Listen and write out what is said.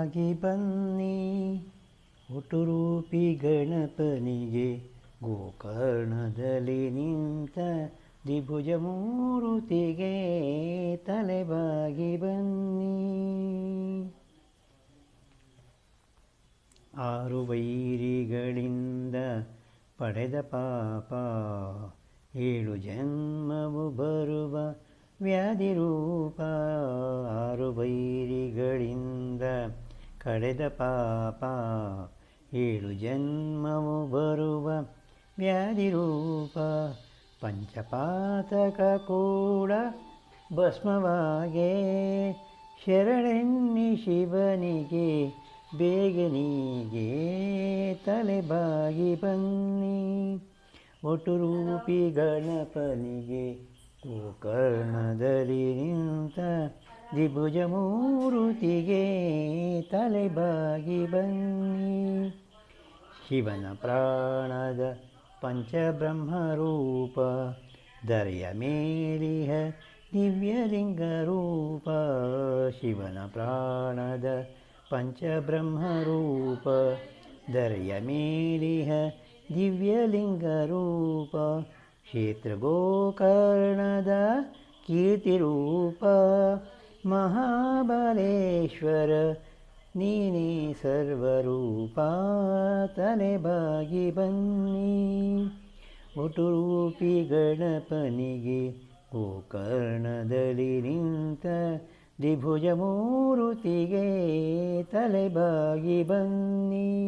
ತಲೆಬಾಗಿ ಬನ್ನಿ. ಒಟುರೂಪಿ ಗಣಪನಿಗೆ ಗೋಕರ್ಣದಲ್ಲಿ ನಿಂತ ದ್ವಿಭುಜ ಮೂರುತಿಗೆ ತಲೆಬಾಗಿ ಬನ್ನಿ. ಆರು ವೈರಿಗಳಿಂದ ಪಡೆದ ಪಾಪ, ಏಳು ಜನ್ಮವು ಬರುವ ವ್ಯಾಧಿ ರೂಪ. ಆರು ವೈರಿಗಳಿಂದ ಕಳೆದ ಪಾಪ ಏಳು ಜನ್ಮವು ಬರುವ ವ್ಯಾಧಿ ರೂಪ. ಪಂಚಪಾತಕ ಕೂಡ ಭಸ್ಮವಾಗೆ. ಶರಣೆನ್ನಿ ಶಿವನಿಗೆ, ಬೇಗನಿಗೆ ತಲೆಬಾಗಿ ಬನ್ನಿ. ಒಟುರೂಪಿ ಗಣಪನಿಗೆ ಗೋಕರ್ಣದಲ್ಲಿ ನಿಂತ ದ್ವಿಭುಜ ಮೂರುತಿಗೆ ತಲೆಬಾಗಿ ಬನ್ನಿ ಶಿವನ ಪ್ರಾಣದ ಪಂಚಬ್ರಹ್ಮರೂಪ ದರೆಯ ಮೇಲಿಹ ದಿವ್ಯಲಿಂಗ ರೂಪ ಶಿವನ ಪ್ರಾಣದ ಪಂಚಬ್ರಹ್ಮರೂಪ ದರೆಯ ಮೇಲಿಹ ದಿವ್ಯಲಿಂಗ ರೂಪ ಕ್ಷೇತ್ರ ಗೋಕರ್ಣದ ಕೀರ್ತಿರೂಪ ಮಹಾಬಲೇಶ್ವರ ನೀನೇ ಸರ್ವರೂಪ ತಲೆಬಾಗಿ ಬನ್ನಿ ಒಟುರೂಪಿ ಗಣಪನಿಗೆ ಗೋಕರ್ಣದಲ್ಲಿ ನಿಂತ ದ್ವಿಭುಜ ಮೂರುತಿಗೆ ತಲೆಬಾಗಿ ಬನ್ನಿ